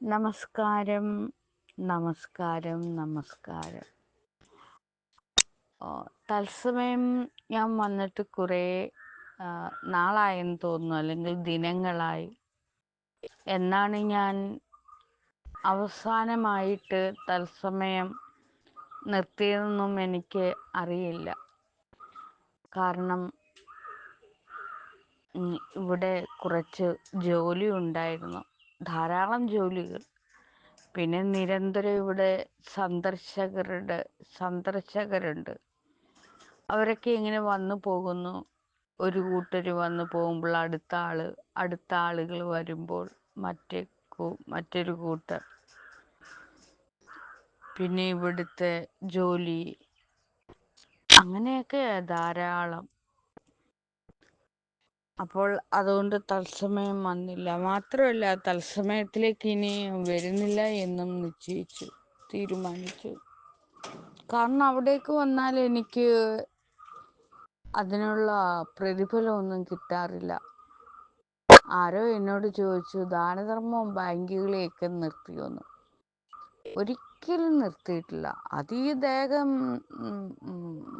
നമസ്കാരം നമസ്കാരം നമസ്കാരം. തത്സമയം ഞാൻ വന്നിട്ട് കുറേ നാളായെന്ന് തോന്നുന്നു അല്ലെങ്കിൽ ദിനങ്ങളായി. എന്നാണ് ഞാൻ അവസാനമായിട്ട് തത്സമയം നിർത്തിയതെന്നും എനിക്ക് അറിയില്ല. കാരണം ഇവിടെ കുറച്ച് ജോലി ഉണ്ടായിരുന്നു. ധാരാളം ജോലികൾ. പിന്നെ നിരന്തരം ഇവിടെ സന്ദർശകരുടെ സന്ദർശകരുണ്ട്. അവരൊക്കെ ഇങ്ങനെ വന്നു പോകുന്നു. ഒരു കൂട്ടർ വന്നു പോകുമ്പോൾ അടുത്ത ആൾ അടുത്ത ആളുകൾ വരുമ്പോൾ മറ്റേ മറ്റൊരു കൂട്ടർ. പിന്നെ ഇവിടുത്തെ ജോലി. അങ്ങനെയൊക്കെ ധാരാളം. അപ്പോൾ അതുകൊണ്ട് തത്സമയം വന്നില്ല. മാത്രമല്ല തത്സമയത്തിലേക്ക് ഇനി വരുന്നില്ല എന്നും നിശ്ചയിച്ചു തീരുമാനിച്ചു. കാരണം അവിടേക്ക് വന്നാൽ എനിക്ക് അതിനുള്ള പ്രതിഫലമൊന്നും കിട്ടാറില്ല. ആരോ എന്നോട് ചോദിച്ചു ദാനധർമ്മം ബാങ്കുകളെയൊക്കെ നിർത്തിയോന്ന്? ഒരിക്കലും നിർത്തിയിട്ടില്ല. അത് ഈ ദേഹം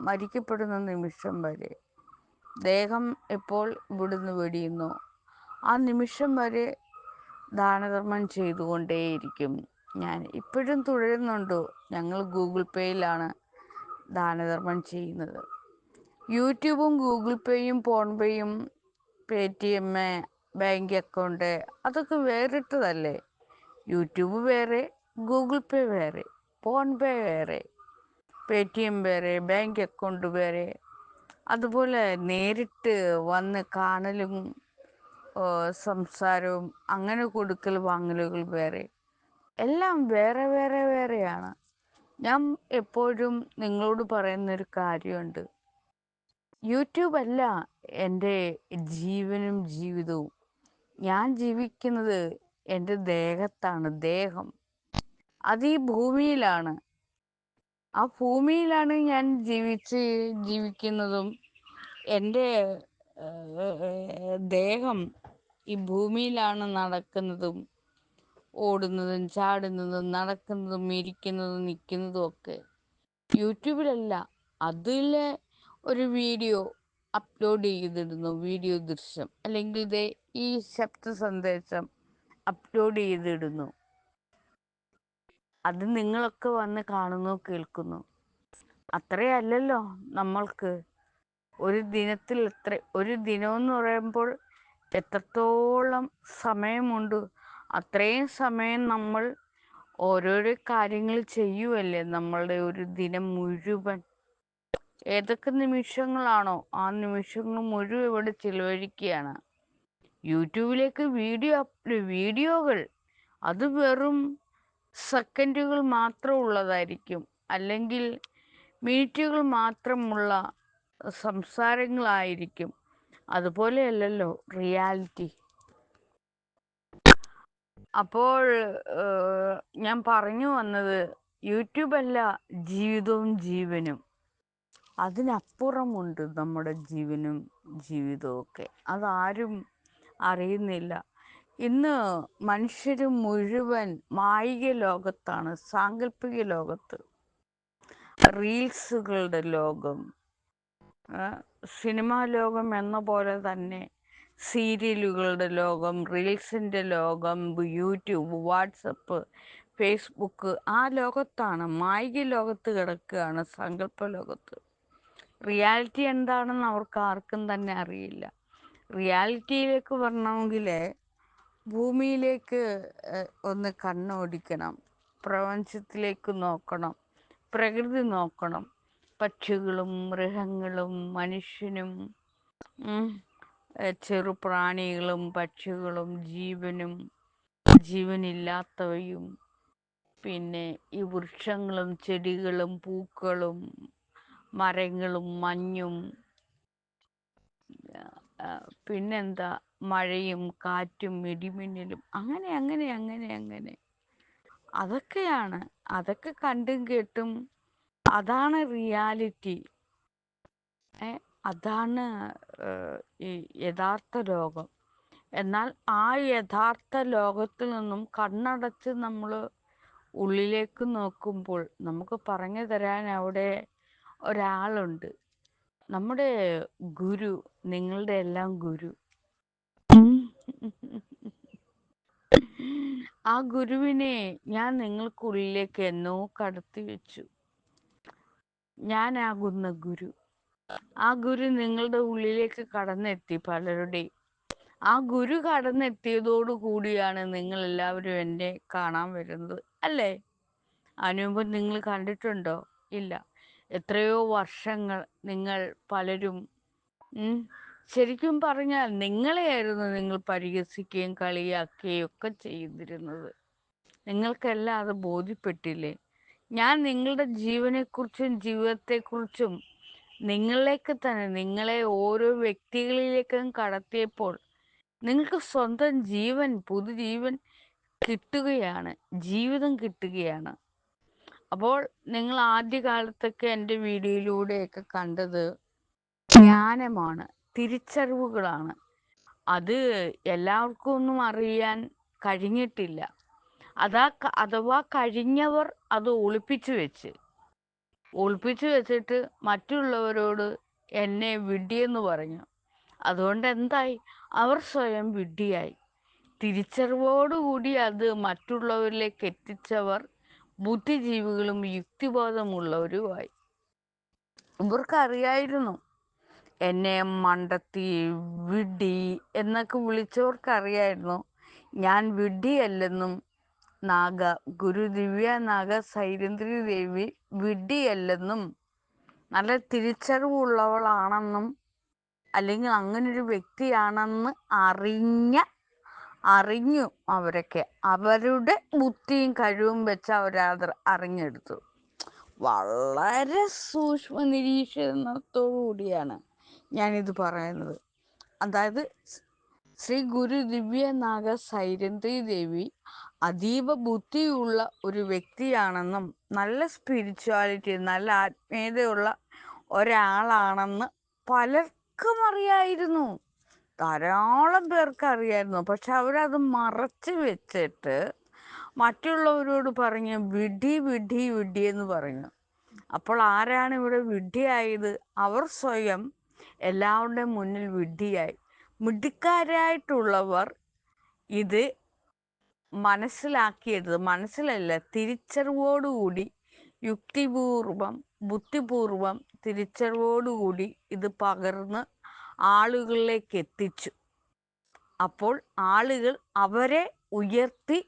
മരിക്കപ്പെടുന്ന നിമിഷം വരെ. ദേഹം എപ്പോൾ ഇവിടുന്ന് വെടിയുന്നു? ആ നിമിഷം വരെ ദാനധർമ്മം ചെയ്തുകൊണ്ടേയിരിക്കും. ഞാൻ ഇപ്പോഴും തുടരുന്നുണ്ട്? ഞങ്ങൾ ഗൂഗിൾ പേയിലാണ് ദാനധർമ്മം ചെയ്യുന്നത്. യൂട്യൂബും ഗൂഗിൾ പേയും ഫോൺ പേയും Paytm bank account അതൊക്കെ വേറിട്ടതല്ലേ? യൂട്യൂബ് വേറെ ഗൂഗിൾ പേ വേറെ ഫോൺ പേ വേറെ പേ ടി എം വേറെ ബാങ്ക് അക്കൗണ്ട് വേറെ അതുപോലെ നേരിട്ട് വന്ന് കാണലും സംസാരവും അങ്ങനെ കൊടുക്കൽ വാങ്ങലുകൾ വേറെ. എല്ലാം വേറെ വേറെ വേറെയാണ്. ഞാൻ എപ്പോഴും നിങ്ങളോട് പറയുന്നൊരു കാര്യമുണ്ട്. യൂട്യൂബ് അല്ല എന്റെ ജീവനും ജീവിതവും. ഞാൻ ജീവിക്കുന്നത് എന്റെ ദേഹത്താണ് ദേഹം. അത് ഈ ഭൂമിയിലാണ്. ആ ഭൂമിയിലാണ് ഞാൻ ജീവിച്ച് ജീവിക്കുന്നതും എന്റെ ദേഹം ഈ ഭൂമിയിലാണ് നടക്കുന്നതും ഓടുന്നതും ചാടുന്നതും നടക്കുന്നതും ഇരിക്കുന്നതും നിൽക്കുന്നതും ഒക്കെ. യൂട്യൂബിലല്ല അതിലെ ഒരു വീഡിയോ അപ്ലോഡ് ചെയ്തിടുന്നു വീഡിയോ ദൃശ്യം. അല്ലെങ്കിൽ ഇതേ ഈ ശബ്ദ സന്ദേശം അപ്ലോഡ് ചെയ്തിടുന്നു അത് നിങ്ങളൊക്കെ വന്ന് കാണുന്നു കേൾക്കുന്നു. അത്രയല്ലല്ലോ നമ്മൾക്ക്. ഒരു ദിനത്തിൽ എത്ര ഒരു ദിനമെന്ന് പറയുമ്പോൾ എത്രത്തോളം സമയമുണ്ട്. അത്രയും സമയം നമ്മൾ ഓരോരോ കാര്യങ്ങൾ ചെയ്യുമല്ലേ നമ്മളുടെ ഒരു ദിനം മുഴുവൻ. ഏതൊക്കെ നിമിഷങ്ങളാണോ ആ നിമിഷങ്ങൾ മുഴുവൻ ഇവിടെ ചിലവഴിക്കുകയാണ്. യൂട്യൂബിലേക്ക് വീഡിയോ വീഡിയോകൾ. അത് വെറും സെക്കൻഡുകൾ മാത്രം ഉള്ളതായിരിക്കും. അല്ലെങ്കിൽ മിനിറ്റുകൾ മാത്രമുള്ള സംസാരങ്ങളായിരിക്കും. അതുപോലെയല്ലല്ലോ റിയാലിറ്റി. അപ്പോൾ ഞാൻ പറഞ്ഞു വന്നത് യൂട്യൂബ് അല്ല ജീവിതവും ജീവനും. അതിനപ്പുറമുണ്ട് നമ്മുടെ ജീവനും ജീവിതവും ഒക്കെ അതാരും അറിയുന്നില്ല. ഇന്ന് മനുഷ്യർ മുഴുവൻ മായിക ലോകത്താണ് സാങ്കല്പിക ലോകത്ത്. റീൽസുകളുടെ ലോകം സിനിമാ ലോകം എന്ന പോലെ തന്നെ സീരിയലുകളുടെ ലോകം റീൽസിന്റെ ലോകം യൂട്യൂബ് വാട്സപ്പ് ഫേസ്ബുക്ക് ആ ലോകത്താണ് മായിക ലോകത്ത് കിടക്കുകയാണ് സങ്കല്പ ലോകത്ത്. റിയാലിറ്റി എന്താണെന്ന് അവർക്ക് ആർക്കും തന്നെ അറിയില്ല. റിയാലിറ്റിയിലേക്ക് വരണമെങ്കിൽ ഭൂമിയിലേക്ക് ഒന്ന് കണ്ണോടിക്കണം. പ്രപഞ്ചത്തിലേക്ക് നോക്കണം. പ്രകൃതി നോക്കണം. പക്ഷികളും മൃഗങ്ങളും മനുഷ്യനും ചെറുപ്രാണികളും പക്ഷികളും ജീവനും ജീവനില്ലാത്തവയും പിന്നെ ഈ വൃക്ഷങ്ങളും ചെടികളും പൂക്കളും മരങ്ങളും മഞ്ഞും പിന്നെന്താ? മഴയും കാറ്റും ഇടിമിന്നലും അങ്ങനെ അങ്ങനെ അങ്ങനെ അങ്ങനെ. അതൊക്കെയാണ്. അതൊക്കെ കണ്ടും കേട്ടും അതാണ് റിയാലിറ്റി. ഏ അതാണ് ഈ യഥാർത്ഥ ലോകം. എന്നാൽ ആ യഥാർത്ഥ ലോകത്തിൽ നിന്നും കണ്ണടച്ച് നമ്മൾ ഉള്ളിലേക്ക് നോക്കുമ്പോൾ നമുക്ക് പറഞ്ഞു തരാൻ അവിടെ ഒരാളുണ്ട്. നമ്മുടെ ഗുരു നിങ്ങളുടെ എല്ലാം ഗുരു. ആ ഗുരുവിനെ ഞാൻ നിങ്ങൾക്കുള്ളിലേക്ക് എന്നോ കടത്തി വെച്ചു. ഞാനാകുന്ന ഗുരു. ആ ഗുരു നിങ്ങളുടെ ഉള്ളിലേക്ക് കടന്നെത്തി പലരുടെയും. ആ ഗുരു കടന്നെത്തിയതോടു കൂടിയാണ് നിങ്ങൾ എല്ലാവരും എന്നെ കാണാൻ വരുന്നത് അല്ലേ? അനുപം നിങ്ങൾ കണ്ടിട്ടുണ്ടോ? ഇല്ല. എത്രയോ വർഷങ്ങൾ നിങ്ങൾ പലരും ശരിക്കും പറഞ്ഞാൽ നിങ്ങളെയായിരുന്നു നിങ്ങൾ പരിഹസിക്കുകയും കളിയാക്കുകയും ഒക്കെ ചെയ്തിരുന്നത്. നിങ്ങൾക്കെല്ലാം അത് ബോധ്യപ്പെട്ടില്ലേ? ഞാൻ നിങ്ങളുടെ ജീവനെക്കുറിച്ചും ജീവിതത്തെക്കുറിച്ചും നിങ്ങളിലേക്ക് തന്നെ നിങ്ങളെ ഓരോ വ്യക്തികളിലേക്കും കടത്തിയപ്പോൾ നിങ്ങൾക്ക് സ്വന്തം ജീവൻ പുതുജീവൻ കിട്ടുകയാണ് ജീവിതം കിട്ടുകയാണ്. അപ്പോൾ നിങ്ങൾ ആദ്യകാലത്തൊക്കെ എന്റെ വീഡിയോയിലൂടെയൊക്കെ കണ്ടത് ജ്ഞാനമാണ്. തിരിച്ചറിവുകളാണ്. അത് എല്ലാവർക്കും ഒന്നും അറിയാൻ കഴിഞ്ഞിട്ടില്ല. അതാ അഥവാ കഴിഞ്ഞവർ അത് ഒളിപ്പിച്ചു വെച്ച്. ഒളിപ്പിച്ചു വെച്ചിട്ട് മറ്റുള്ളവരോട് എന്നെ വിഡ്ഢിയെന്ന് പറഞ്ഞു. അതുകൊണ്ട് എന്തായി? അവർ സ്വയം വിഡ്ഢിയായി. തിരിച്ചറിവോടുകൂടി അത് മറ്റുള്ളവരിലേക്ക് എത്തിച്ചവർ ബുദ്ധിജീവികളും യുക്തിബോധമുള്ളവരുമായി. ഇവർക്കറിയായിരുന്നു എന്നെ മണ്ടത്തി വിഡ്ഢി എന്നൊക്കെ വിളിച്ചവർക്കറിയായിരുന്നു. ഞാൻ വിഡ്ഢിയല്ലെന്നും നാഗ ഗുരു ദിവ്യ നാഗ സൈരന്ദ്രി ദേവി വിഡ്ഢിയല്ലെന്നും നല്ല തിരിച്ചറിവുള്ളവളാണെന്നും അല്ലെങ്കിൽ അങ്ങനൊരു വ്യക്തിയാണെന്ന് അറിഞ്ഞ അറിഞ്ഞു അവരൊക്കെ. അവരുടെ ബുദ്ധിയും കഴിവും വെച്ച് അവരത് അറിഞ്ഞെടുത്തു. വളരെ സൂക്ഷ്മ നിരീക്ഷണത്തോടു കൂടിയാണ് ഞാനിത് പറയുന്നത്. അതായത് ശ്രീ ഗുരു ദിവ്യനാഗ സൈരന്തി ദേവി അതീവ ബുദ്ധിയുള്ള ഒരു വ്യക്തിയാണെന്നും നല്ല സ്പിരിച്വാലിറ്റി നല്ല ആത്മീയതയുള്ള ഒരാളാണെന്ന് പലർക്കും അറിയായിരുന്നു. ധാരാളം പേർക്ക് അറിയായിരുന്നു. പക്ഷെ അവരത് മറച്ചു വെച്ചിട്ട് മറ്റുള്ളവരോട് പറഞ്ഞു വിഡി വിഡി വിഡി എന്ന് പറഞ്ഞു അപ്പോൾ ആരാണ് ഇവിടെ വിഡ്ഢിയായത്? അവർ സ്വയം എല്ലാവരുടെയും മുന്നിൽ വിഡ്ഢിയായി. മിടുക്കാരായിട്ടുള്ളവർ ഇത് മനസ്സിലാക്കിയത് മനസ്സിലല്ല തിരിച്ചറിവോടുകൂടി യുക്തിപൂർവം ബുദ്ധിപൂർവം തിരിച്ചറിവോടുകൂടി ഇത് പകർന്ന് ആളുകളിലേക്ക് എത്തിച്ചു. അപ്പോൾ ആളുകൾ അവരെ ഉയർത്തി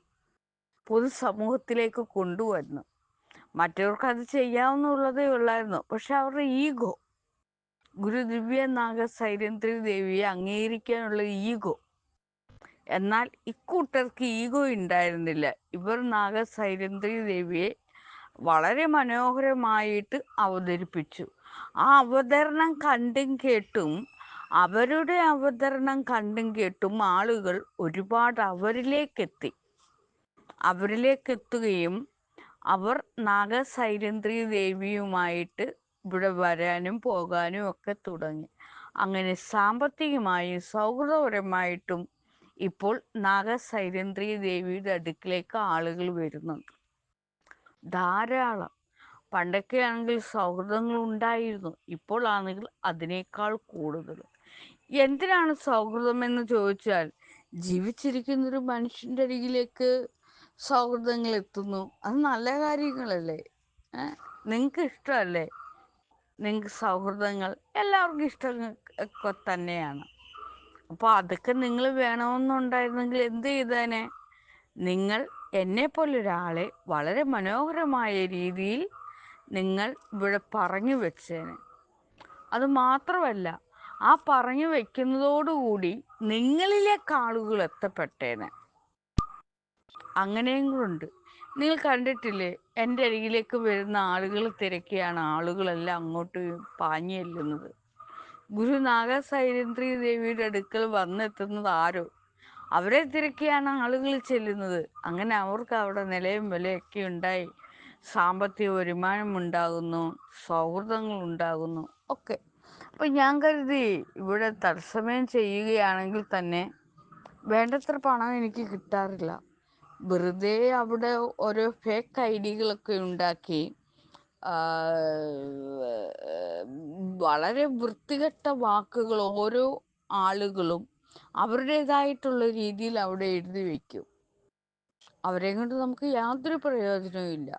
പൊതുസമൂഹത്തിലേക്ക് കൊണ്ടുവന്നു. മറ്റവർക്ക് അത് ചെയ്യാവുന്നുള്ളതേ ഉള്ളായിരുന്നു. പക്ഷെ അവരുടെ ഈഗോ ഗുരു ദിവ്യ നാഗ സൈരന്ത്രി ദേവിയെ അംഗീകരിക്കാനുള്ള ഈഗോ. എന്നാൽ ഇക്കൂട്ടർക്ക് ഈഗോ ഉണ്ടായിരുന്നില്ല. ഇവർ നാഗ സൈരന്ത്രി ദേവിയെ വളരെ മനോഹരമായിട്ട് അവതരിപ്പിച്ചു. ആ അവതരണം കണ്ടും കേട്ടും അവരുടെ അവതരണം കണ്ടും കേട്ടും ആളുകൾ ഒരുപാട് അവരിലേക്കെത്തി. അവരിലേക്കെത്തുകയും അവർ നാഗസൈരന്ദ്രി ദേവിയുമായിട്ട് ഇവിടെ വരാനും പോകാനും ഒക്കെ തുടങ്ങി. അങ്ങനെ സാമ്പത്തികമായും സൗഹൃദപരമായിട്ടും ഇപ്പോൾ നാഗസൈരന്ദ്രി ദേവിയുടെ അടുക്കിലേക്ക് ആളുകൾ വരുന്നുണ്ട്. ധാരാളം. പണ്ടൊക്കെ ആണെങ്കിൽ സൗഹൃദങ്ങൾ ഉണ്ടായിരുന്നു. ഇപ്പോൾ ആണെങ്കിൽ അതിനേക്കാൾ കൂടുതൽ. എന്തിനാണ് സൗഹൃദം എന്ന് ചോദിച്ചാൽ ജീവിച്ചിരിക്കുന്ന ഒരു മനുഷ്യന്റെ അരികിലേക്ക് സൗഹൃദങ്ങൾ എത്തുന്നു. അത് നല്ല കാര്യങ്ങളല്ലേ? നിങ്ങൾക്ക് ഇഷ്ടമല്ലേ? നിങ്ങൾക്ക് സൗഹൃദങ്ങൾ എല്ലാവർക്കും ഇഷ്ടം ഒക്കെ തന്നെയാണ്. അപ്പോൾ അതൊക്കെ നിങ്ങൾ വേണമെന്നുണ്ടായിരുന്നെങ്കിൽ എന്ത് ചെയ്തേനെ? നിങ്ങൾ എന്നെ പോലൊരാളെ വളരെ മനോഹരമായ രീതിയിൽ നിങ്ങൾ ഇവിടെ പറഞ്ഞു വെച്ചേനെ. അത് മാത്രമല്ല ആ പറഞ്ഞു വെക്കുന്നതോടുകൂടി നിങ്ങളിലെ ആളുകൾ എത്തപ്പെട്ടേനെ. അങ്ങനെയും കൂടെ ഉണ്ട്. നിങ്ങൾ കണ്ടിട്ടില്ലേ? എന്റെ അരികിലേക്ക് വരുന്ന ആളുകൾ തിരക്കിയാണ്. ആളുകളെല്ലാം അങ്ങോട്ട് പാഞ്ഞു ചെല്ലുന്നത്. ഗുരു നാഗസൈരന്ത്രി ദേവിയുടെ അടുക്കൽ വന്നെത്തുന്നത് ആരോ? അവരെ തിരക്കിയാണ് ആളുകൾ ചെല്ലുന്നത്. അങ്ങനെ അവർക്ക് അവിടെ നിലയും വിലയൊക്കെ ഉണ്ടായി. സാമ്പത്തിക വരുമാനം ഉണ്ടാകുന്നു. സൗഹൃദങ്ങൾ ഉണ്ടാകുന്നു. ഒക്കെ. അപ്പം ഞാൻ കരുതി ഇവിടെ തത്സമയം ചെയ്യുകയാണെങ്കിൽ തന്നെ വേണ്ടത്ര പണം എനിക്ക് കിട്ടാറില്ല. വെറുതെ അവിടെ ഓരോ ഫേക്ക് ഐ ഡികളൊക്കെ ഉണ്ടാക്കി വളരെ വൃത്തികെട്ട വാക്കുകൾ ഓരോ ആളുകളും അവരുടേതായിട്ടുള്ള രീതിയിൽ അവിടെ എഴുതി വെക്കും. അവരെ കൊണ്ട് നമുക്ക് യാതൊരു പ്രയോജനവും ഇല്ല.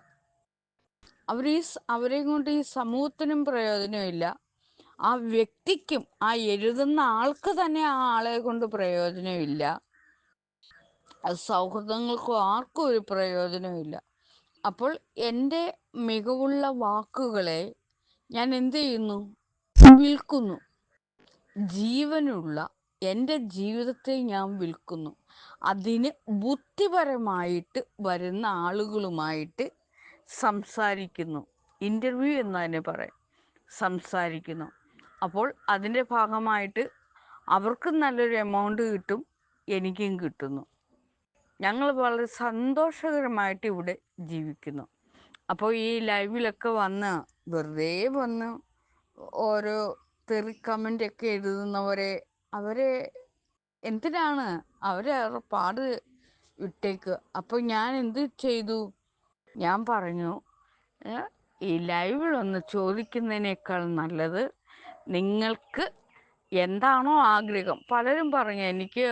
അവർ ഈ അവരെ കൊണ്ട് ഈ സമൂഹത്തിനും പ്രയോജനമില്ല ആ വ്യക്തിക്കും ആ എഴുതുന്ന ആൾക്ക് തന്നെ ആ ആളെ കൊണ്ട് പ്രയോജനമില്ല സൗഹൃദങ്ങൾക്കും ആർക്കും ഒരു പ്രയോജനമില്ല അപ്പോൾ എന്റെ മികവുള്ള വാക്കുകളെ ഞാൻ എന്ത് ചെയ്യുന്നു? വിൽക്കുന്നു. ജീവനുള്ള എന്റെ ജീവിതത്തെ ഞാൻ വിൽക്കുന്നു. അതിന് ബുദ്ധിപരമായിട്ട് വരുന്ന ആളുകളുമായിട്ട് സംസാരിക്കുന്നു. ഇന്റർവ്യൂ എന്ന് തന്നെ പറയാം. സംസാരിക്കുന്നു. അപ്പോൾ അതിന്റെ ഭാഗമായിട്ട് അവർക്കും നല്ലൊരു എമൗണ്ട് കിട്ടും എനിക്കും കിട്ടുന്നു. ഞങ്ങൾ വളരെ സന്തോഷകരമായിട്ട് ഇവിടെ ജീവിക്കുന്നു. അപ്പോൾ ഈ ലൈവിലൊക്കെ വന്ന് വെറുതെ വന്ന് ഓരോ തെറി കമന്റ് ഒക്കെ എഴുതുന്നവരെ അവരെ എന്തിനാണ് അവരെ അവരുടെ പാട് വിട്ടേക്ക്? അപ്പോൾ ഞാൻ എന്ത് ചെയ്തു? ഞാൻ പറഞ്ഞു ഈ ലൈവിലൊന്ന് ചോദിക്കുന്നതിനേക്കാൾ നല്ലത് നിങ്ങൾക്ക് എന്താണോ ആഗ്രഹം. പലരും പറഞ്ഞു എനിക്ക്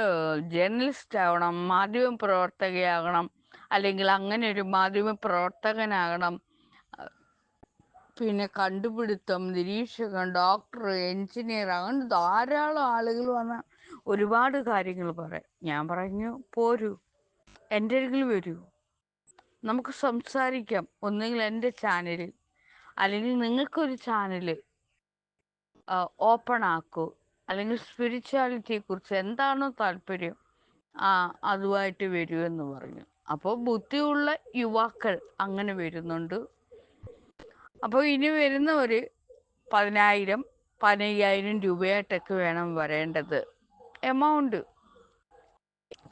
ജേർണലിസ്റ്റ് ആവണം മാധ്യമ പ്രവർത്തകയാകണം അല്ലെങ്കിൽ അങ്ങനെ ഒരു മാധ്യമ പ്രവർത്തകനാകണം. പിന്നെ കണ്ടുപിടുത്തം നിരീക്ഷകൻ ഡോക്ടർ എഞ്ചിനീയർ അങ്ങനെ ധാരാളം ആളുകൾ വന്ന ഒരുപാട് കാര്യങ്ങൾ പറയാം. ഞാൻ പറഞ്ഞു പോരൂ എന്റെ അരികിൽ വരൂ. നമുക്ക് സംസാരിക്കാം. ഒന്നുകിൽ എന്റെ ചാനലിൽ അല്ലെങ്കിൽ നിങ്ങൾക്കൊരു ചാനൽ ഓപ്പൺ ആക്കൂ. അല്ലെങ്കിൽ സ്പിരിച്വാലിറ്റിയെ കുറിച്ച് എന്താണോ താല്പര്യം ആ അതുമായിട്ട് വരൂ എന്ന് പറഞ്ഞു. അപ്പോൾ ബുദ്ധിയുള്ള യുവാക്കൾ അങ്ങനെ വരുന്നുണ്ട്. അപ്പോൾ ഇനി വരുന്നവർ പതിനായിരം പതിനയ്യായിരം രൂപയായിട്ടൊക്കെ വേണം വരേണ്ടത്. എമൗണ്ട്.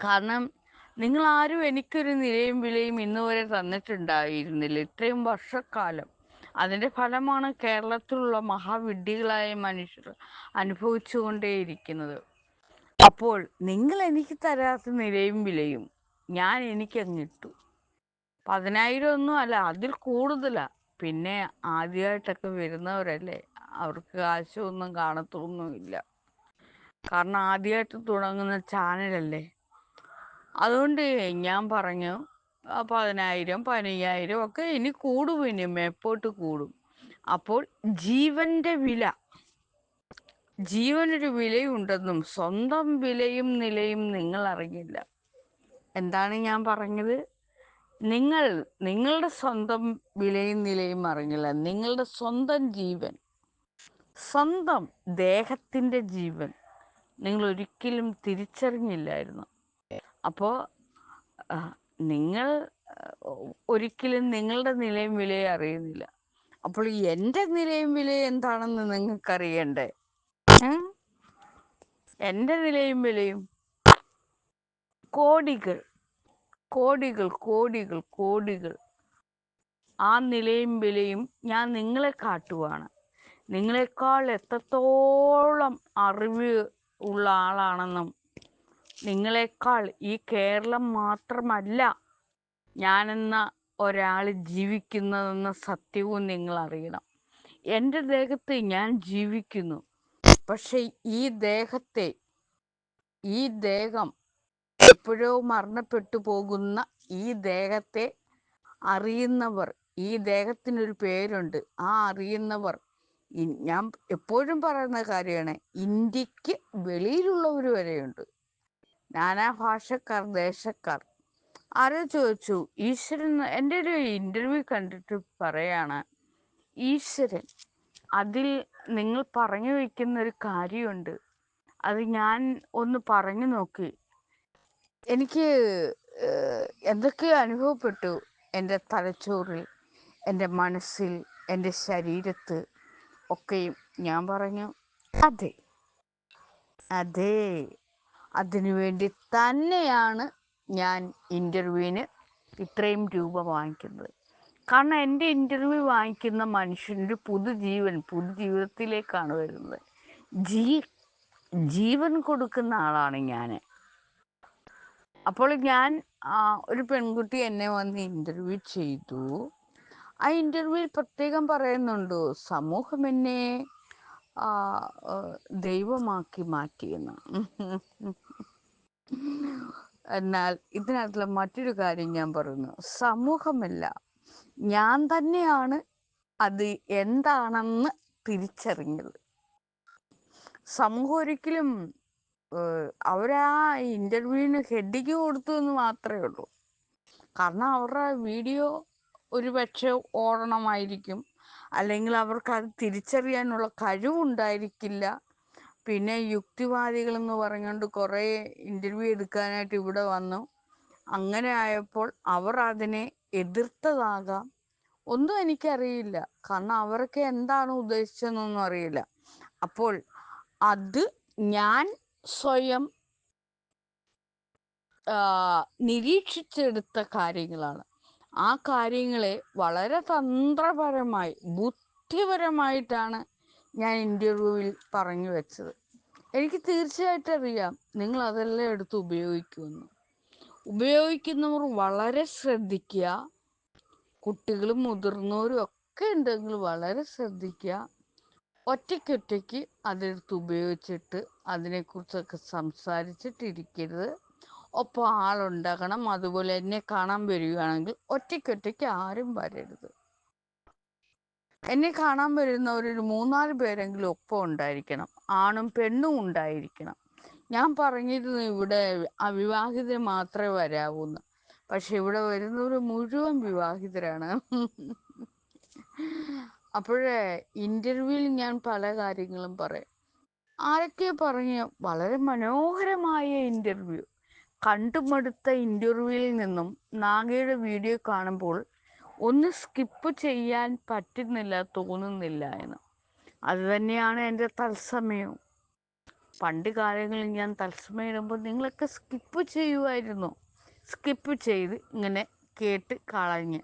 കാരണം നിങ്ങൾ ആരും എനിക്കൊരു നിലയും വിലയും ഇന്നുവരെ തന്നിട്ടുണ്ടായിരുന്നില്ല. ഇത്രയും വർഷക്കാലം. അതിന്റെ ഫലമാണ് കേരളത്തിലുള്ള മഹാവിഡ്ഢികളായ മനുഷ്യർ അനുഭവിച്ചുകൊണ്ടേയിരിക്കുന്നത്. അപ്പോൾ നിങ്ങൾ എനിക്ക് തരാത്ത നിലയും വിലയും ഞാൻ എനിക്കങ്ങിട്ടു. പതിനായിരം ഒന്നും അല്ല അതിൽ കൂടുതലാ. പിന്നെ ആദ്യമായിട്ടൊക്കെ വരുന്നവരല്ലേ അവർക്ക് കാശൊന്നും കാണത്തൊന്നുമില്ല. കാരണം ആദ്യമായിട്ട് തുടങ്ങുന്ന ചാനലല്ലേ. അതുകൊണ്ട് ഞാൻ പറഞ്ഞു പതിനായിരം പതിനയ്യായിരം ഒക്കെ ഇനി കൂടും ഇനി മേപ്പോട്ട് കൂടും. അപ്പോൾ ജീവന്റെ വില ജീവനൊരു വിലയുണ്ടെന്നും സ്വന്തം വിലയും നിലയും നിങ്ങൾ അറിഞ്ഞില്ല. എന്താണ് ഞാൻ പറഞ്ഞത്? നിങ്ങൾ നിങ്ങളുടെ സ്വന്തം വിലയും നിലയും അറിഞ്ഞില്ല. നിങ്ങളുടെ സ്വന്തം ജീവൻ സ്വന്തം ദേഹത്തിന്റെ ജീവൻ നിങ്ങൾ ഒരിക്കലും തിരിച്ചറിഞ്ഞില്ലായിരുന്നു. അപ്പോൾ നിങ്ങൾ ഒരിക്കലും നിങ്ങളുടെ നിലയും വിലയും അറിയുന്നില്ല. അപ്പോൾ എന്റെ നിലയും വിലയും എന്താണെന്ന് നിങ്ങൾക്കറിയണ്ടേ? അറിയണ്ടേ എന്റെ നിലയും വിലയും കോടികൾ കോടികൾ കോടികൾ കോടികൾ. ആ നിലയും വിലയും ഞാൻ നിങ്ങളെ കാട്ടുവാണ്. നിങ്ങളെക്കാൾ എത്രത്തോളം അറിവ് ഉള്ള ആളാണെന്നും നിങ്ങളെക്കാൾ ഈ കേരളം മാത്രമല്ല ഞാനെന്ന ഒരാൾ ജീവിക്കുന്നതെന്ന സത്യവും നിങ്ങൾ അറിയണം എന്റെ ദേഹത്ത് ഞാൻ ജീവിക്കുന്നു. പക്ഷെ ഈ ദേഹത്തെ ഈ ദേഹം എപ്പോഴോ മരണപ്പെട്ടു പോകുന്ന ഈ ദേഹത്തെ അറിയുന്നവർ ഈ ദേഹത്തിനൊരു പേരുണ്ട്. ആ അറിയുന്നവർ ഞാൻ എപ്പോഴും പറയുന്ന കാര്യമാണ് ഇന്ത്യയ്ക്ക് വെളിയിലുള്ളവർ വരെയുണ്ട്. നാനാ ഭാഷക്കാർ ദേശക്കാർ. ആരോ ചോദിച്ചു ഈശ്വരൻ എന്റെ ഒരു ഇന്റർവ്യൂ കണ്ടിട്ട് പറയാണ് ഈശ്വരൻ അതിൽ നിങ്ങൾ പറഞ്ഞു വയ്ക്കുന്ന ഒരു കാര്യമുണ്ട്. അത് ഞാൻ ഒന്ന് പറഞ്ഞു നോക്കി. എനിക്ക് എന്തൊക്കെ അനുഭവപ്പെട്ടു എന്റെ തലച്ചോറിൽ എന്റെ മനസ്സിൽ എന്റെ ശരീരത്ത് ഒക്കെയും? ഞാൻ പറഞ്ഞു അതെ അതെ. അതിനുവേണ്ടി തന്നെയാണ് ഞാൻ ഇന്റർവ്യൂവിന് ഇത്രയും രൂപ വാങ്ങിക്കുന്നത്. കാരണം എന്റെ ഇന്റർവ്യൂ വാങ്ങിക്കുന്ന മനുഷ്യന്റെ പുതുജീവൻ പുതുജീവിതത്തിലേക്കാണ് വരുന്നത്. ജീ ജീവൻ കൊടുക്കുന്ന ആളാണ് ഞാൻ അപ്പോൾ ഞാൻ ഒരു പെൺകുട്ടി എന്നെ വന്ന് ഇന്റർവ്യൂ ചെയ്തു. ആ ഇന്റർവ്യൂവിൽ പ്രത്യേകം പറയുന്നുണ്ട് സമൂഹം എന്നെ ദൈവമാക്കി മാറ്റിയെന്ന്. എന്നാൽ ഇതിനകത്തുള്ള മറ്റൊരു കാര്യം ഞാൻ പറയുന്നു. സമൂഹമല്ല. ഞാൻ തന്നെയാണ് അത് എന്താണെന്ന് തിരിച്ചറിഞ്ഞത്. സമൂഹം ഒരിക്കലും അവരാ ഇന്റർവ്യൂവിന് ഹെഡിങ് കൊടുത്തു എന്ന് മാത്രമേ ഉള്ളൂ. കാരണം അവരുടെ വീഡിയോ ഒരു പക്ഷേ ഓടണമായിരിക്കും അല്ലെങ്കിൽ അവർക്ക് അത് തിരിച്ചറിയാനുള്ള കഴിവുണ്ടായിരിക്കില്ല. പിന്നെ യുക്തിവാദികൾ എന്ന് പറഞ്ഞുകൊണ്ട് കുറേ ഇന്റർവ്യൂ എടുക്കാനായിട്ട് ഇവിടെ വന്നു. അങ്ങനെ ആയപ്പോൾ അവർ അതിനെ എതിർത്തതാകാം. ഒന്നും എനിക്കറിയില്ല. കാരണം അവരൊക്കെ എന്താണ് ഉദ്ദേശിച്ചതെന്നൊന്നും അറിയില്ല. അപ്പോൾ അത് ഞാൻ സ്വയം നിരീക്ഷിച്ചെടുത്ത കാര്യങ്ങളാണ്. ആ കാര്യങ്ങളെ വളരെ തന്ത്രപരമായി ബുദ്ധിപരമായിട്ടാണ് ഞാൻ ഇന്റർവ്യൂവിൽ പറഞ്ഞു വെച്ചത്. എനിക്ക് തീർച്ചയായിട്ടും അറിയാം നിങ്ങൾ അതെല്ലാം എടുത്ത് ഉപയോഗിക്കുമെന്ന് ഉപയോഗിക്കുന്നവർ വളരെ ശ്രദ്ധിക്കുക. കുട്ടികളും മുതിർന്നവരും ഒക്കെ ഉണ്ടെങ്കിൽ വളരെ ശ്രദ്ധിക്കുക. ഒറ്റയ്ക്കൊറ്റയ്ക്ക് അതെടുത്ത് ഉപയോഗിച്ചിട്ട് അതിനെക്കുറിച്ചൊക്കെ സംസാരിച്ചിട്ടിരിക്കരുത്. ഒപ്പം ആളുണ്ടാകണം. അതുപോലെ എന്നെ കാണാൻ വരികയാണെങ്കിൽ ഒറ്റയ്ക്കൊറ്റയ്ക്ക് ആരും വരരുത്. എന്നെ കാണാൻ വരുന്ന ഒരു മൂന്നാൽ പേരെങ്കിലും ഒപ്പം ഉണ്ടായിരിക്കണം. ആണും പെണ്ണും ഉണ്ടായിരിക്കണം. ഞാൻ പറഞ്ഞിരുന്നു ഇവിടെ അവിവാഹിതർ മാത്രമേ വരാവൂന്ന്. പക്ഷെ ഇവിടെ വരുന്നവർ മുഴുവൻ വിവാഹിതരാണ്. അപ്പോഴേ ഇന്റർവ്യൂവിൽ ഞാൻ പല കാര്യങ്ങളും പറയും. ആരൊക്കെ പറഞ്ഞ് വളരെ മനോഹരമായ ഇന്റർവ്യൂ. കണ്ടുമടുത്ത ഇന്റർവ്യൂവിൽ നിന്നും നാഗയുടെ വീഡിയോ കാണുമ്പോൾ ഒന്ന് സ്കിപ്പ് ചെയ്യാൻ പറ്റുന്നില്ല തോന്നുന്നില്ല എന്ന്. അത് തന്നെയാണ് എന്റെ തത്സമയവും പണ്ട് കാലങ്ങളിൽ ഞാൻ തത്സമയം ഇടുമ്പോൾ നിങ്ങളൊക്കെ സ്കിപ്പ് ചെയ്യുമായിരുന്നു. സ്കിപ്പ് ചെയ്ത് ഇങ്ങനെ കേട്ട് കളഞ്ഞ്.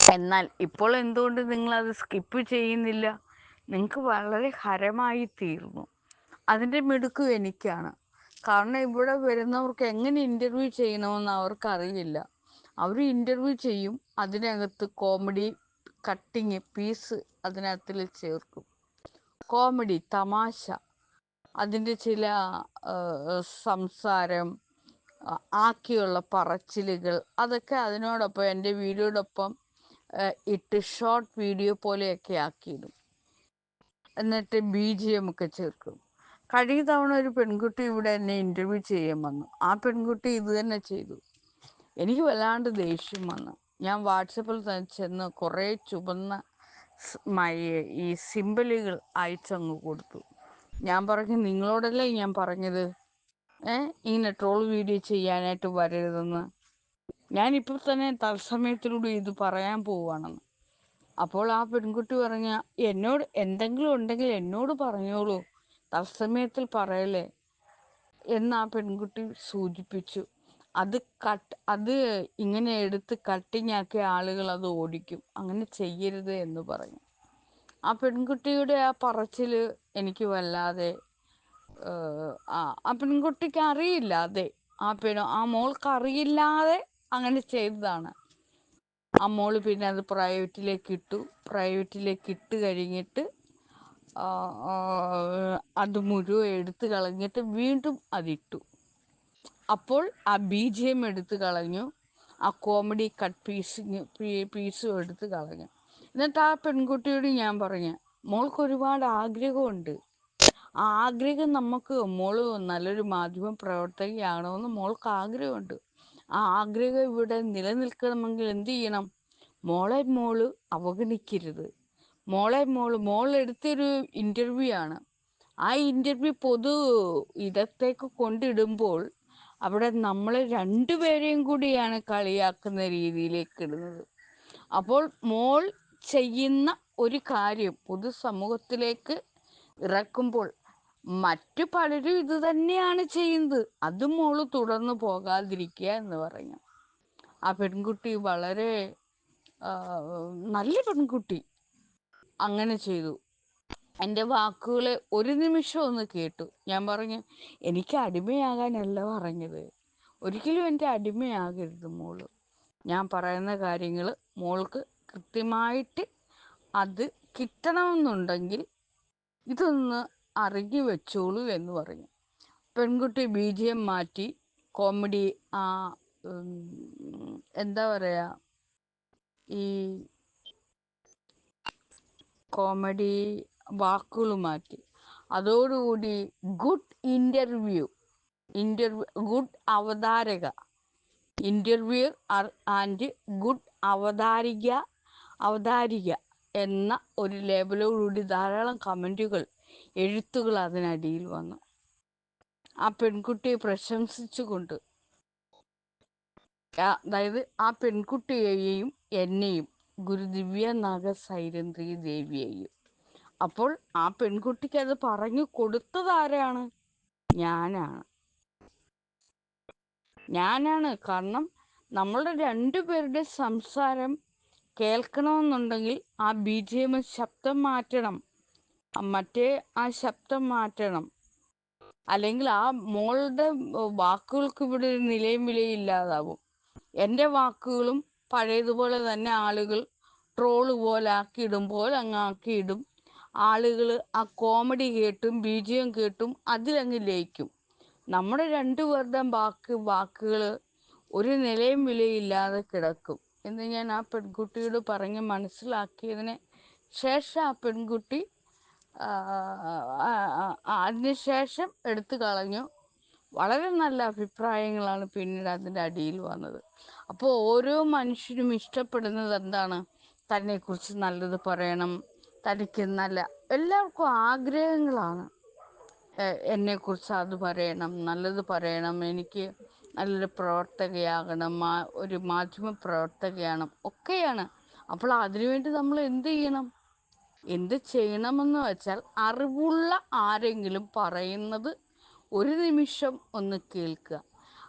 എന്നാൽ ഇപ്പോൾ എന്തുകൊണ്ട് നിങ്ങളത് സ്കിപ്പ് ചെയ്യുന്നില്ല? നിങ്ങൾക്ക് വളരെ ഹരമായി തീർന്നു. അതിന്റെ മിടുക്കും എനിക്കാണ്. കാരണം ഇവിടെ വരുന്നവർക്ക് എങ്ങനെ ഇന്റർവ്യൂ ചെയ്യണമെന്ന് അവർക്ക് അറിയില്ല അവർ ഇന്റർവ്യൂ ചെയ്യും അതിനകത്ത് കോമഡി കട്ടിങ് പീസ് അതിനകത്തിൽ ചേർക്കും. കോമഡി തമാശ അതിന്റെ ചില സംസാരം ആക്കിയുള്ള പറച്ചിലുകൾ അതൊക്കെ അതിനോടൊപ്പം എന്റെ വീഡിയോടൊപ്പം ഇട്ട് ഷോർട്ട് വീഡിയോ പോലെയൊക്കെ ആക്കിയിടും. എന്നിട്ട് ബി ജി എം ഒക്കെ ചേർക്കും. കഴിഞ്ഞ തവണ ഒരു പെൺകുട്ടി ഇവിടെ എന്നെ ഇന്റർവ്യൂ ചെയ്യാൻ വന്നു. ആ പെൺകുട്ടി ഇത് തന്നെ ചെയ്തു. എനിക്ക് വല്ലാണ്ട് ദേഷ്യം വന്നു. ഞാൻ വാട്സപ്പിൽ ചെന്ന് കുറേ ചുവന്ന ഈ സിമ്പിളുകൾ അയച്ചങ്ങ് കൊടുത്തു. ഞാൻ പറഞ്ഞു നിങ്ങളോടല്ലേ ഞാൻ പറഞ്ഞത്? ഏ ഇങ്ങനെ ട്രോൾ വീഡിയോ ചെയ്യാനായിട്ട് വരരുതെന്ന്. ഞാനിപ്പോൾ തന്നെ തത്സമയത്തിലൂടെ ഇത് പറയാൻ പോവുകയാണെന്ന്. അപ്പോൾ ആ പെൺകുട്ടി പറഞ്ഞ എന്നോട് എന്തെങ്കിലും ഉണ്ടെങ്കിൽ എന്നോട് പറഞ്ഞോളൂ. തത്സമയത്തിൽ പറയല്ലേ? എന്ന് ആ പെൺകുട്ടി സൂചിപ്പിച്ചു. അത് കട്ട് അത് ഇങ്ങനെ എടുത്ത് കട്ടിങ് ആക്കിയ ആളുകൾ അത് ഓടിക്കും. അങ്ങനെ ചെയ്യരുത് എന്ന് പറഞ്ഞു. ആ പെൺകുട്ടിയുടെ ആ പറച്ചിൽ എനിക്ക് വല്ലാതെ ആ പെൺകുട്ടിക്ക് അറിയില്ലാതെ ആ പെൺ ആ മോൾക്ക് അറിയില്ലാതെ അങ്ങനെ ചെയ്തതാണ്. ആ മോൾ പിന്നെ അത് പ്രൈവറ്റിലേക്ക് ഇട്ടു. പ്രൈവറ്റിലേക്ക് ഇട്ട് കഴിഞ്ഞിട്ട് അത് മുഴുവൻ എടുത്തു കളഞ്ഞിട്ട് വീണ്ടും അതിട്ടു. അപ്പോൾ ആ ബി ജി എം എടുത്ത് കളഞ്ഞു. ആ കോമഡി കട്ട് പീസ് പീസും എടുത്ത് കളഞ്ഞു. എന്നിട്ട് ആ പെൺകുട്ടിയോട് ഞാൻ പറഞ്ഞു മോൾക്ക് ഒരുപാട് ആഗ്രഹമുണ്ട്. ആ ആഗ്രഹം നമുക്ക് മോൾ നല്ലൊരു മാധ്യമ പ്രവർത്തകയാണോന്ന് മോൾക്ക് ആഗ്രഹമുണ്ട്. ആ ആഗ്രഹം ഇവിടെ നിലനിൽക്കണമെങ്കിൽ എന്ത് ചെയ്യണം? മോളെ മോൾ അവഗണിക്കരുത്. മോളെ മോൾ മോൾ എടുത്തൊരു ഇന്റർവ്യൂ ആണ്. ആ ഇന്റർവ്യൂ പൊതു ഇടത്തേക്ക് കൊണ്ടിടുമ്പോൾ അവിടെ നമ്മൾ രണ്ടുപേരെയും കൂടിയാണ് കളിയാക്കുന്ന രീതിയിലേക്ക് ഇടുന്നത്. അപ്പോൾ മോൾ ചെയ്യുന്ന ഒരു കാര്യം പൊതുസമൂഹത്തിലേക്ക് ഇറക്കുമ്പോൾ മറ്റു പലരും ഇത് തന്നെയാണ് ചെയ്യുന്നത്. അത് മോൾ തുടർന്ന് പോകാതിരിക്കുക എന്ന് പറഞ്ഞു. ആ പെൺകുട്ടി വളരെ നല്ല പെൺകുട്ടി. അങ്ങനെ ചെയ്തു. എന്റെ വാക്കുകളെ ഒരു നിമിഷം ഒന്ന് കേട്ടു. ഞാൻ പറഞ്ഞു എനിക്ക് അടിമയാകാനല്ല പറഞ്ഞത്. ഒരിക്കലും എന്റെ അടിമയാകരുത് മോൾ. ഞാൻ പറയുന്ന കാര്യങ്ങൾ മോൾക്ക് കൃത്യമായിട്ട് അത് കിട്ടണമെന്നുണ്ടെങ്കിൽ ഇതൊന്ന് അറിഞ്ഞു വെച്ചോളൂ എന്ന് പറഞ്ഞു. പെൺകുട്ടി ബി ജി എം മാറ്റി കോമഡി ആ എന്താ പറയുക ഈ കോമഡി വാക്കുകൾ മാറ്റി. അതോടുകൂടി ഗുഡ് ഇന്റർവ്യൂ ഇന്റർവ്യൂ ഗുഡ് അവതാരക ഇന്റർവ്യൂ ആൻഡ് ഗുഡ് അവതാരിക അവതാരിക എന്ന ഒരു ലേബലോടുകൂടി ധാരാളം കമന്റുകൾ എഴുത്തുകൾ അതിനടിയിൽ വന്നു. ആ പെൺകുട്ടിയെ പ്രശംസിച്ചുകൊണ്ട് അതായത് ആ പെൺകുട്ടിയെയും എന്നെയും ഗുരുദിവ്യ നാഗ സൈരന്ദ്രി ദേവിയെയും. അപ്പോൾ ആ പെൺകുട്ടിക്ക് അത് പറഞ്ഞു കൊടുത്തത് ആരാണ്? ഞാനാണ്. ഞാനാണ്. കാരണം നമ്മളുടെ രണ്ടുപേരുടെ സംസാരം കേൾക്കണമെന്നുണ്ടെങ്കിൽ ആ ബി ജി എം ശബ്ദം മാറ്റണം. മറ്റേ ആ ശബ്ദം മാറ്റണം. അല്ലെങ്കിൽ ആ മോളുടെ വാക്കുകൾക്ക് ഇവിടെ ഒരു നിലയും വിലയും ഇല്ലാതാവും. എന്റെ വാക്കുകളും പഴയതുപോലെ തന്നെ ആളുകൾ ട്രോൾ പോലെ ആക്കിയിടുമ്പോൾ അങ്ങ് ആക്കിയിടും. ആളുകൾ ആ കോമഡി കേട്ടും ബീജിയം കേട്ടും അതിലങ്ങ് ലയിക്കും. നമ്മുടെ രണ്ടുപേരുടെ വാക്ക് വാക്കുകൾ ഒരു നിലയും വിലയില്ലാതെ കിടക്കും. എന്ന് ഞാൻ ആ പെൺകുട്ടിയോട് പറഞ്ഞ് മനസ്സിലാക്കിയതിന് ശേഷം ആ പെൺകുട്ടി അതിനുശേഷം എടുത്തു കളഞ്ഞു. വളരെ നല്ല അഭിപ്രായങ്ങളാണ് പിന്നീട് അതിന്റെ അടിയിൽ വന്നത്. അപ്പോൾ ഓരോ മനുഷ്യരും ഇഷ്ടപ്പെടുന്നത് എന്താണ്? തന്നെക്കുറിച്ച് നല്ലത് പറയണം തനിക്ക് നല്ല എല്ലാവർക്കും ആഗ്രഹങ്ങളാണ്. എന്നെക്കുറിച്ച് അത് പറയണം നല്ലത് പറയണം എനിക്ക് നല്ലൊരു പ്രവർത്തകയാകണം മാ ഒരു മാധ്യമ പ്രവർത്തകയാണ് ഒക്കെയാണ്. അപ്പോൾ അതിനുവേണ്ടി നമ്മൾ എന്ത് ചെയ്യണം? എന്ത് ചെയ്യണമെന്ന് വെച്ചാൽ അറിവുള്ള ആരെങ്കിലും പറയുന്നത് ഒരു നിമിഷം ഒന്ന് കേൾക്കുക.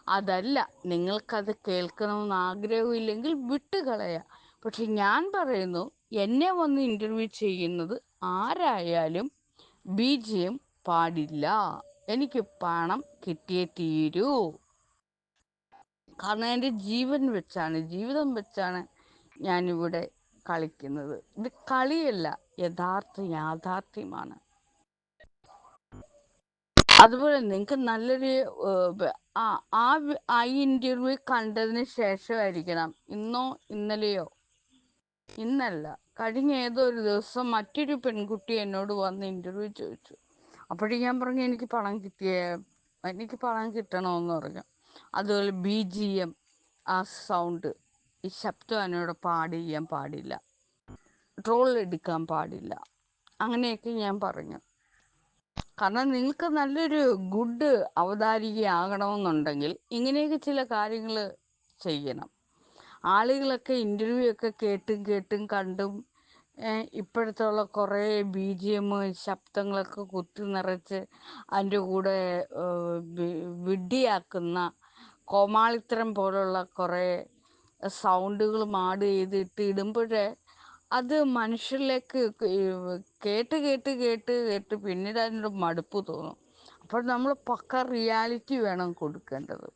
അതല്ല നിങ്ങൾക്കത് കേൾക്കണമെന്ന് ആഗ്രഹമില്ലെങ്കിൽ വിട്ടുകളയുക പക്ഷെ ഞാൻ പറയുന്നു എന്നെ വന്ന് ഇന്റർവ്യൂ ചെയ്യുന്നത് ആരായാലും ബി ജി എം പാടില്ല. എനിക്ക് പണം കിട്ടിയേ തീരൂ. കാരണം എന്റെ ജീവൻ വെച്ചാണ് ജീവിതം വെച്ചാണ് ഞാനിവിടെ കളിക്കുന്നത്. ഇത് കളിയല്ല യഥാർത്ഥ യാഥാർത്ഥ്യമാണ്. അതുപോലെ നിങ്ങൾക്ക് നല്ലൊരു ആ ആ ഇന്റർവ്യൂ കണ്ടതിന് ശേഷമായിരിക്കണം. ഇന്നോ ഇന്നലെയോ? ഇന്നല്ല. കഴിഞ്ഞ ഏതോ ഒരു ദിവസം മറ്റൊരു പെൺകുട്ടി എന്നോട് വന്ന് ഇന്റർവ്യൂ ചോദിച്ചു. അപ്പോഴേ ഞാൻ പറഞ്ഞു എനിക്ക് പണം കിട്ടിയേ എനിക്ക് പണം കിട്ടണമെന്ന് പറഞ്ഞു. അതുപോലെ ബി ജി എം ആ സൗണ്ട് ഈ ശബ്ദം എന്നോട് പാടി ചെയ്യാൻ പാടില്ല. ട്രോൾ എടുക്കാൻ പാടില്ല. അങ്ങനെയൊക്കെ ഞാൻ പറഞ്ഞു. കാരണം നിങ്ങൾക്ക് നല്ലൊരു ഗുഡ് അവതാരികയാകണമെന്നുണ്ടെങ്കിൽ ഇങ്ങനെയൊക്കെ ചില കാര്യങ്ങൾ ചെയ്യണം. ആളുകളൊക്കെ ഇന്റർവ്യൂ ഒക്കെ കേട്ടും കേട്ടും കണ്ടും ഇപ്പോഴത്തുള്ള കുറേ ബി ജി എം ശബ്ദങ്ങളൊക്കെ കുത്തി നിറച്ച് അതിന്റെ കൂടെ വിഡ്ഢിയാക്കുന്ന കോമാളിത്തരം പോലുള്ള കുറേ സൗണ്ടുകൾ ആഡ് ചെയ്തിട്ട് ഇടുമ്പോഴേ അത് മനുഷ്യരിലേക്ക് കേട്ട് കേട്ട് കേട്ട് കേട്ട് പിന്നീട് അതിനൊരു മടുപ്പ് തോന്നും. അപ്പോൾ നമ്മൾ പക്ക റിയാലിറ്റി വേണം കൊടുക്കേണ്ടത്.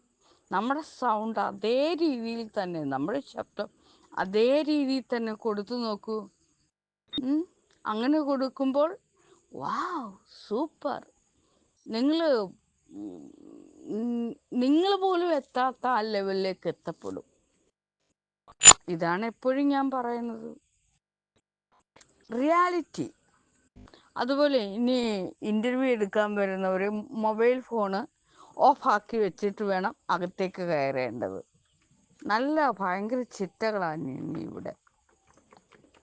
നമ്മുടെ സൗണ്ട് അതേ രീതിയിൽ തന്നെ നമ്മുടെ ശബ്ദം അതേ രീതിയിൽ തന്നെ കൊടുത്തു നോക്കൂ. അങ്ങനെ കൊടുക്കുമ്പോൾ വാവ് സൂപ്പർ. നിങ്ങൾ നിങ്ങൾ പോലും എത്താത്ത ആ ലെവലിലേക്ക് എത്തപ്പെടും. ഇതാണ് എപ്പോഴും ഞാൻ പറയുന്നത്. റിയാലിറ്റി അതുപോലെ ഇനി ഇന്റർവ്യൂ എടുക്കാൻ വരുന്നവർ മൊബൈൽ ഫോണ് ഓഫാക്കി വെച്ചിട്ട് വേണം അകത്തേക്ക് കയറേണ്ടത്. നല്ല ഭയങ്കര ചിട്ടകളാണ് ഇവിടെ.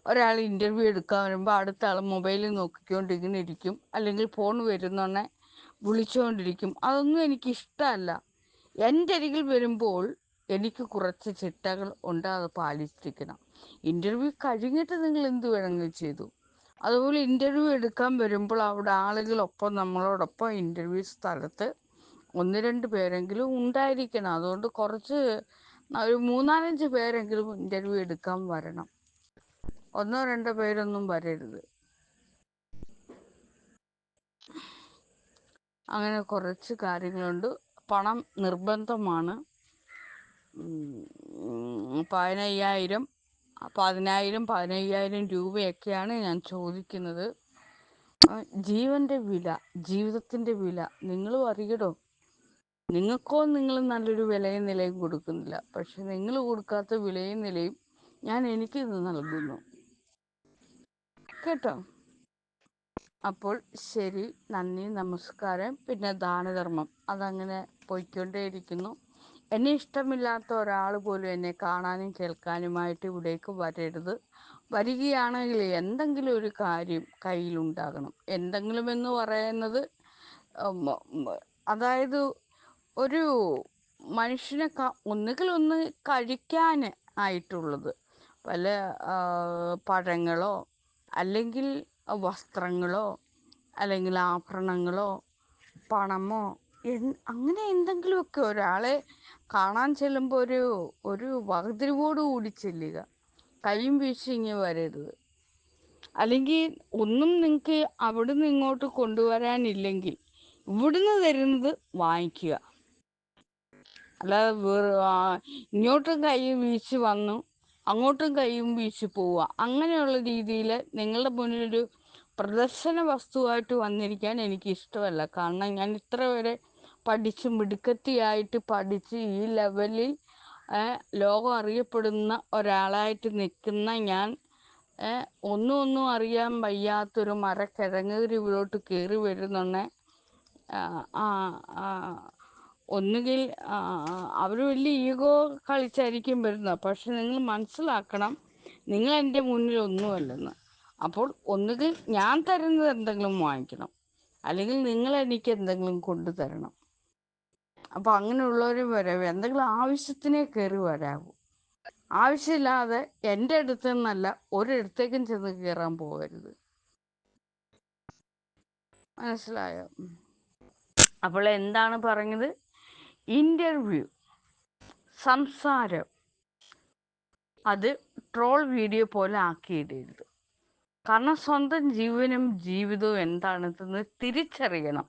ഒരാൾ ഇന്റർവ്യൂ എടുക്കാൻ വരുമ്പോൾ അടുത്ത ആൾ മൊബൈലിൽ നോക്കിക്കൊണ്ട് ഇങ്ങനെ ഇരിക്കും അല്ലെങ്കിൽ ഫോൺ വരുന്നോണെ വിളിച്ചുകൊണ്ടിരിക്കും അതൊന്നും എനിക്കിഷ്ടമല്ല എന്റെ അരികിൽ വരുമ്പോൾ എനിക്ക് കുറച്ച് ചിട്ടകൾ ഉണ്ട് അത് പാലിച്ചിരിക്കണം. ഇന്റർവ്യൂ കഴിഞ്ഞിട്ട് നിങ്ങൾ എന്ത് വേണമെങ്കിലും ചെയ്തു. അതുപോലെ ഇന്റർവ്യൂ എടുക്കാൻ വരുമ്പോൾ അവിടെ ആളുകളൊപ്പം നമ്മളോടൊപ്പം ഇന്റർവ്യൂ സ്ഥലത്ത് ഒന്ന് രണ്ട് പേരെങ്കിലും ഉണ്ടായിരിക്കണം. അതുകൊണ്ട് കുറച്ച് ഒരു മൂന്നാലഞ്ച് പേരെങ്കിലും ഇന്റർവ്യൂ എടുക്കാൻ വരണം. ഒന്നോ രണ്ടോ പേരൊന്നും വരരുത്. അങ്ങനെ കുറച്ച് കാര്യങ്ങളുണ്ട്. പണം നിർബന്ധമാണ്. പതിനയ്യായിരം പതിനായിരം പതിനയ്യായിരം രൂപയൊക്കെയാണ് ഞാൻ ചോദിക്കുന്നത്. ജീവന്റെ വില ജീവിതത്തിന്റെ വില നിങ്ങളും അറിയടോ? നിങ്ങൾക്കോ നിങ്ങൾ നല്ലൊരു വിലയും നിലയും കൊടുക്കുന്നില്ല. പക്ഷെ നിങ്ങൾ കൊടുക്കാത്ത വിലയും നിലയും ഞാൻ എനിക്ക് ഇത് നൽകുന്നു. കേട്ടോ? അപ്പോൾ ശരി നന്ദി നമസ്കാരം. പിന്നെ ദാനധർമ്മം. അതങ്ങനെ പോയിക്കൊണ്ടേയിരിക്കുന്നു. എന്നെ ഇഷ്ടമില്ലാത്ത ഒരാൾ പോലും എന്നെ കാണാനും കേൾക്കാനുമായിട്ട് ഇവിടേക്ക് വരരുത്. വരികയാണെങ്കിൽ എന്തെങ്കിലും ഒരു കാര്യം കയ്യിലുണ്ടാകണം. എന്തെങ്കിലും എന്ന് പറയുന്നത് അതായത് ഒരു മനുഷ്യനെ ഒന്നുകിൽ ഒന്ന് കഴിക്കാൻ ആയിട്ടുള്ളത്. പല പഴങ്ങളോ അല്ലെങ്കിൽ വസ്ത്രങ്ങളോ അല്ലെങ്കിൽ ആഭരണങ്ങളോ പണമോ അങ്ങനെ എന്തെങ്കിലുമൊക്കെ ഒരാളെ കാണാൻ ചെല്ലുമ്പോൾ ഒരു ഒരു വകതിരിവോട് കൂടി ചെല്ലുക. കൈയും വീശി ഇങ്ങനെ വരരുത്. അല്ലെങ്കിൽ ഒന്നും നിങ്ങൾക്ക് അവിടുന്ന് ഇങ്ങോട്ട് കൊണ്ടുവരാനില്ലെങ്കിൽ ഇവിടുന്ന് തരുന്നത് വാങ്ങിക്കുക. അല്ലാതെ വേറെ ഇങ്ങോട്ടും കൈ വീശി വന്നു അങ്ങോട്ടും കൈയും വീശി പോവുക. അങ്ങനെയുള്ള രീതിയിൽ നിങ്ങളുടെ മുന്നിലൊരു പ്രദർശന വസ്തുവായിട്ട് വന്നിരിക്കാൻ എനിക്ക് ഇഷ്ടമല്ല കാരണം ഞാൻ ഇത്ര വരെ പഠിച്ച് മിടുക്കത്തിയായിട്ട് പഠിച്ച് ഈ ലെവലിൽ ലോകം അറിയപ്പെടുന്ന ഒരാളായിട്ട് നിൽക്കുന്ന ഞാൻ ഒന്നും ഒന്നും അറിയാൻ വയ്യാത്തൊരു മരക്കിഴങ്ങ് ഇവിടോട്ട് കയറി വരുന്നുണ്ടെ ഒന്നുകിൽ അവർ വലിയ ഈഗോ കളിച്ചായിരിക്കും വരുന്നത്. പക്ഷെ നിങ്ങൾ മനസ്സിലാക്കണം നിങ്ങൾ എന്റെ മുന്നിൽ ഒന്നുമല്ലെന്ന്. അപ്പോൾ ഒന്നുകിൽ ഞാൻ തരുന്നത് എന്തെങ്കിലും വാങ്ങിക്കണം അല്ലെങ്കിൽ നിങ്ങൾ എനിക്ക് എന്തെങ്കിലും കൊണ്ടു തരണം അപ്പോൾ അങ്ങനെയുള്ളവർ വരവ് എന്തെങ്കിലും ആവശ്യത്തിനേ കയറി വരാവൂ. ആവശ്യമില്ലാതെ എന്റെ അടുത്ത് നിന്നല്ല ഒരിടത്തേക്കും ചെന്ന് കയറാൻ പോകരുത്. മനസ്സിലായോ? അപ്പോൾ എന്താണ് പറഞ്ഞത്? ഇന്റർവ്യൂ സംസാരം അത് ട്രോൾ വീഡിയോ പോലെ ആക്കിയിടരുത്. കാരണം സ്വന്തം ജീവനും ജീവിതവും എന്താണെന്ന് തിരിച്ചറിയണം.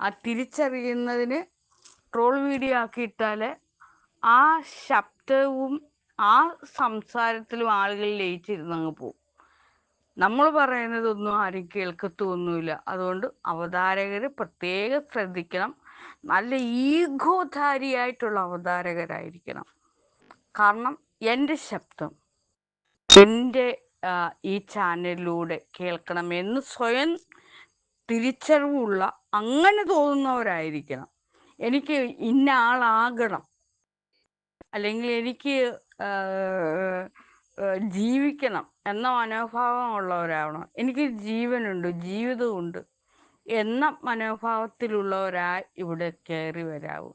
ആ തിരിച്ചറിയുന്നതിന് ട്രോൾ വീഡിയോ ആക്കിയിട്ടാൽ ആ ശബ്ദവും ആ സംസാരത്തിലും ആളുകൾ ലയിച്ചിരുന്ന് അങ്ങ് പോകും നമ്മൾ പറയുന്നതൊന്നും ആരും കേൾക്കത്തൊന്നുമില്ല. അതുകൊണ്ട് അവതാരകർ പ്രത്യേകം ശ്രദ്ധിക്കണം. നല്ല ഈഗോധാരിയായിട്ടുള്ള അവതാരകരായിരിക്കണം. കാരണം എന്റെ ശബ്ദം എന്റെ ഈ ചാനലിലൂടെ കേൾക്കണം എന്ന് സ്വയം തിരിച്ചറിവുള്ള അങ്ങനെ തോന്നുന്നവരായിരിക്കണം. എനിക്ക് ഇന്ന ആളാകണം. അല്ലെങ്കിൽ എനിക്ക് ജീവിക്കണം എന്ന മനോഭാവം ഉള്ളവരാവണം എനിക്ക് ജീവനുണ്ട് ജീവിതമുണ്ട് എന്ന മനോഭാവത്തിലുള്ളവരായി ഇവിടെ കയറി വരാവൂ.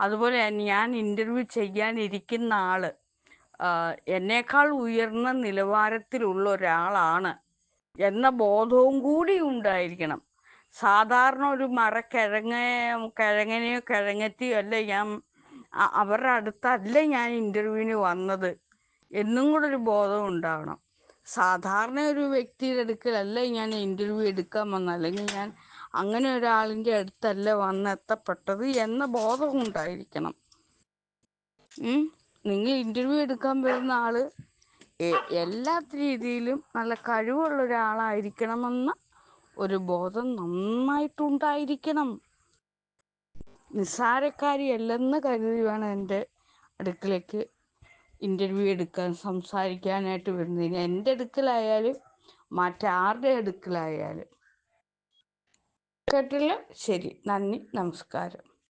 അതുപോലെ ഞാൻ ഇന്റർവ്യൂ ചെയ്യാനിരിക്കുന്ന ആൾ എന്നേക്കാൾ ഉയർന്ന നിലവാരത്തിലുള്ള ഒരാളാണ് എന്ന ബോധവും കൂടി ഉണ്ടായിരിക്കണം. സാധാരണ ഒരു മരക്കിഴങ്ങ കിഴങ്ങനെയോ കിഴങ്ങറ്റിയോ അല്ല ഞാൻ അവരുടെ അടുത്തല്ല ഞാൻ ഇന്റർവ്യൂവിന് വന്നത്. എന്നും കൂടെ ഒരു ബോധം ഉണ്ടാവണം. സാധാരണ ഒരു വ്യക്തിയുടെ അടുക്കലല്ല ഞാൻ ഇന്റർവ്യൂ എടുക്കാൻ വന്ന അല്ലെങ്കിൽ ഞാൻ അങ്ങനെ ഒരാളിന്റെ അടുത്തല്ല വന്നെത്തപ്പെട്ടത് എന്ന ബോധം ഉണ്ടായിരിക്കണം. നിങ്ങൾ ഇന്റർവ്യൂ എടുക്കാൻ വരുന്ന ആൾ എല്ലാ രീതിയിലും നല്ല കഴിവുള്ള ഒരാളായിരിക്കണമെന്ന ഒരു ബോധം നന്നായിട്ടുണ്ടായിരിക്കണം. നിസ്സാരക്കാരിയല്ലെന്ന് കരുതി വേണം എന്റെ അടുക്കലേക്ക് ഇന്റർവ്യൂ എടുക്കാൻ സംസാരിക്കാനായിട്ട് വരുന്നതിന് എന്റെ അടുക്കലായാലും മറ്റാരുടെ അടുക്കലായാലും. കേട്ടില്ല? ശരി. നന്ദി. നമസ്കാരം.